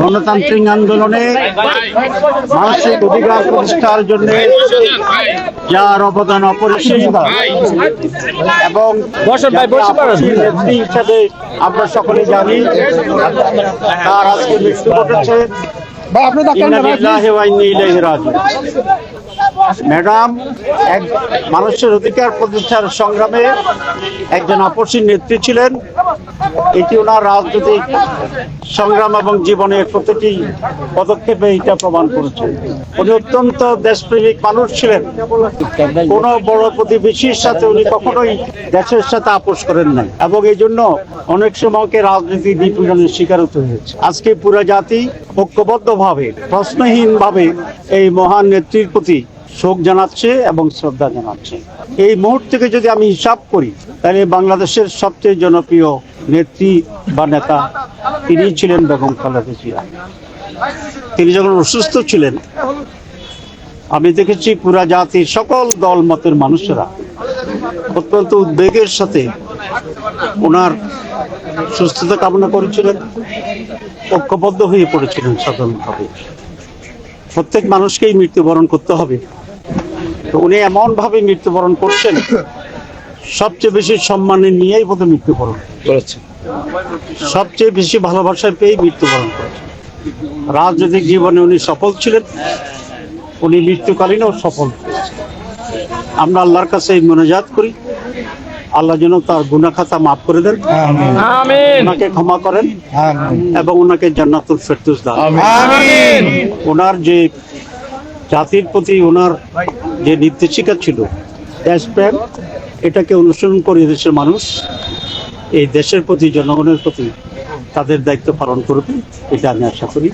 গণতান্ত্রিক আন্দোলনে মানসিক অধিকার প্রতিষ্ঠার জন্য যার অবদান অপরিসীম। এবং হিসাবে নেত্রী আমরা সকলে জানি তার আজকে মৃত্যু ঘটেছে। ইন্না ম্যাডাম, এক মানুষের অধিকার প্রতিষ্ঠার সংগ্রামে একজন আপসীর নেত্রী ছিলেন। এটি ওনার রাজনৈতিক সংগ্রাম এবং জীবনের প্রতিটি পদক্ষেপে এটা প্রমাণ করেছে। উনি অত্যন্ত দেশপ্রেমিক মানুষ ছিলেন। কোন বড় প্রতিবেশীর সাথে উনি কখনোই দেশের সাথে আপোষ করেন নাই এবং এই জন্য অনেক সময়কে রাজনীতি নিপীড়নের শিকার হতে হয়েছে। আজকে পুরা জাতি ঐক্যবদ্ধভাবে প্রশ্নহীন ভাবে এই মহান নেত্রীর প্রতি শোক জানাচ্ছে এবং শ্রদ্ধা জানাচ্ছে। এই মুহূর্তকে যদি আমি হিসাব করি, তাহলে বাংলাদেশের সবচেয়ে জনপ্রিয় নেত্রী বা নেতা, তিনি ছিলেন বেগম খালেদা জিয়া। তিনি যখন অসুস্থ ছিলেন, আমি দেখেছি পুরা জাতির সকল দল মতের মানুষেরা অত্যন্ত উদ্বেগের সাথে ওনার সুস্থতা কামনা করেছিলেন, ঐক্যবদ্ধ হয়ে পড়েছিলেন সাধারণভাবে প্রত্যেক মানুষকেই মৃত্যুবরণ করতে হবে। উনি এমন ভাবে মৃত্যুবরণ করছেন সবচেয়ে বেশি সম্মানে নিয়েই বোধহয় মৃত্যুবরণ করেছে সবচেয়ে বেশি ভালোবাসায় পেয়ে মৃত্যুবরণ করেছেন। রাজনৈতিক জীবনে উনি সফল ছিলেন উনি মৃত্যুকালীনও সফল আমরা আল্লাহর কাছে এই মনোজাত করি। আল্লাহ যেন তার গুনাখাতা মাফ করে দেন। ওনাকে ক্ষমা করেন এবং ওনাকে জান্নাতুল ফেরদৌস দান ওনার যে জাতির প্রতি ওনার যে নির্দেশিকা ছিল দেশপ্রেম এটাকে অনুসরণ করে দেশের মানুষ এই দেশের প্রতি, জনগণের প্রতি তাদের দায়িত্ব পালন করবে, এটা আমি আশা করি।